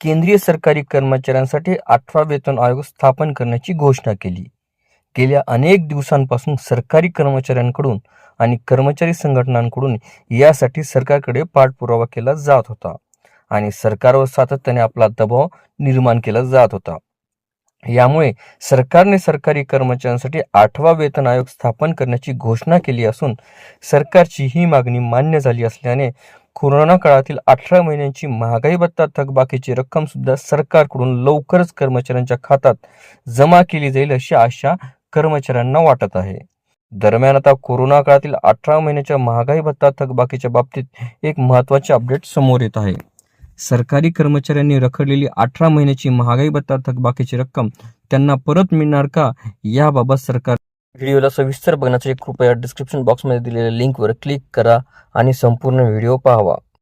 केंद्रीय सरकारी कर्मचाऱ्यांसाठी आठवा वेतन आयोग स्थापन करण्याची घोषणा केली. गेल्या अनेक दिवसांपासून सरकारी कर्मचाऱ्यांकडून आणि कर्मचारी संघटनांकडून यासाठी सरकारकडे पाठपुरावा केला जात होता आणि सरकारवर सातत्याने आपला दबाव निर्माण केला जात होता. यामुळे सरकारने सरकारी कर्मचाऱ्यांसाठी आठवा वेतन आयोग स्थापन करण्याची घोषणा केली असून सरकारची ही मागणी मान्य झाली असल्याने कोरोना काळातील अठरा महिन्यांची महागाई भत्ता थकबाकीची रक्कम सुद्धा सरकारकडून लवकरच कर्मचाऱ्यांच्या खात्यात जमा केली जाईल अशी आशा कर्मचाऱ्यांना वाटत आहे. दरम्यान आता कोरोना काळातील अठरा महिन्याच्या महागाई भत्ता थकबाकीच्या बाबतीत एक महत्त्वाचे अपडेट समोर येत आहे. सरकारी कर्मचाऱ्यांनी रखडलेली अठरा महिन्याची महागाई भत्ता थकबाकीची रक्कम त्यांना परत मिळणार का? याबाबत सरकार व्हिडिओला सविस्तर बघण्यासाठी कृपया डिस्क्रिप्शन बॉक्समध्ये दिलेल्या लिंकवर क्लिक करा आणि संपूर्ण व्हिडिओ पाहावा.